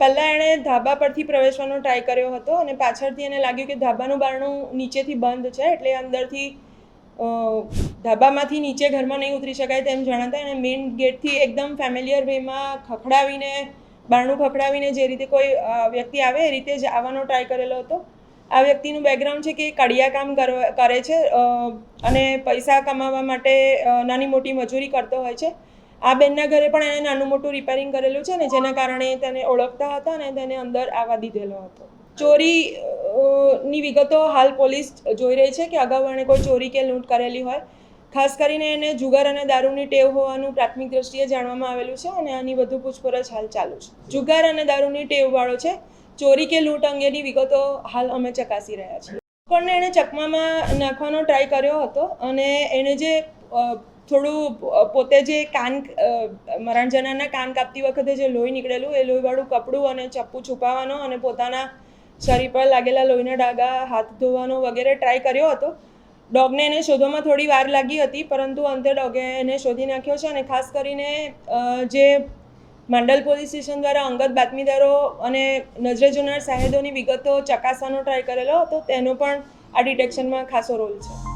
પહેલાં એણે ધાબા પરથી પ્રવેશવાનો ટ્રાય કર્યો હતો અને પાછળથી એને લાગ્યું કે ધાબાનું બારણું નીચેથી બંધ છે એટલે અંદરથી ધાબામાંથી નીચે ઘરમાં નહીં ઉતરી શકાય તેમ જણાતા એણે મેઇન ગેટથી એકદમ ફેમિલિયર વેમાં ખખડાવીને, બારણું ખખડાવીને જે રીતે કોઈ વ્યક્તિ આવે એ રીતે જ આવવાનો ટ્રાય કરેલો હતો. આ વ્યક્તિનું બેકગ્રાઉન્ડ છે કે કડિયા કામ કરે છે અને પૈસા કમાવા માટે નાની મોટી મજૂરી કરતો હોય છે. આ બેનના ઘરે પણ એણે નાનું મોટું રિપેરિંગ કરેલું છે ને, જેના કારણે તેને ઓળખતા હતા અને તેને અંદર આવવા દીધેલો હતો. ચોરી ની વિગતો હાલ પોલીસ જોઈ રહી છે કે અગાઉ એણે કોઈ ચોરી કે લૂંટ કરેલી હોય. ખાસ કરીને એને જુગાર અને દારૂની ટેવ હોવાનું પ્રાથમિક દ્રષ્ટિએ જાણવામાં આવેલું છે અને આની વધુ પૂછપરછ હાલ ચાલુ છે. જુગાર અને દારૂની ટેવવાળો છે. ચોરી કે લૂંટ અંગેની વિગતો હાલ અમે ચકાસી રહ્યા છીએ. પણ એણે ચકમામાં નાખવાનો ટ્રાય કર્યો હતો અને એણે જે થોડું પોતે જે કાન મરણજનાના કાન કાપતી વખતે જે લોહી નીકળેલું, એ લોહીવાળું કપડું અને ચપ્પુ છુપાવવાનો અને પોતાના શરીર પર લાગેલા લોહીના ડાગા હાથ ધોવાનો વગેરે ટ્રાય કર્યો હતો. ડોગને એને શોધવામાં થોડી વાર લાગી હતી, પરંતુ અંતે ડોગે એને શોધી નાખ્યો છે અને ખાસ કરીને જે માંડલ પોલીસ સ્ટેશન દ્વારા અંગત બાતમીદારો અને નજરે જોનાર સાહેદોની વિગતો ચકાસવાનો ટ્રાય કરેલો હતો, તેનો પણ આ ડિટેક્શનમાં ખાસો રોલ છે.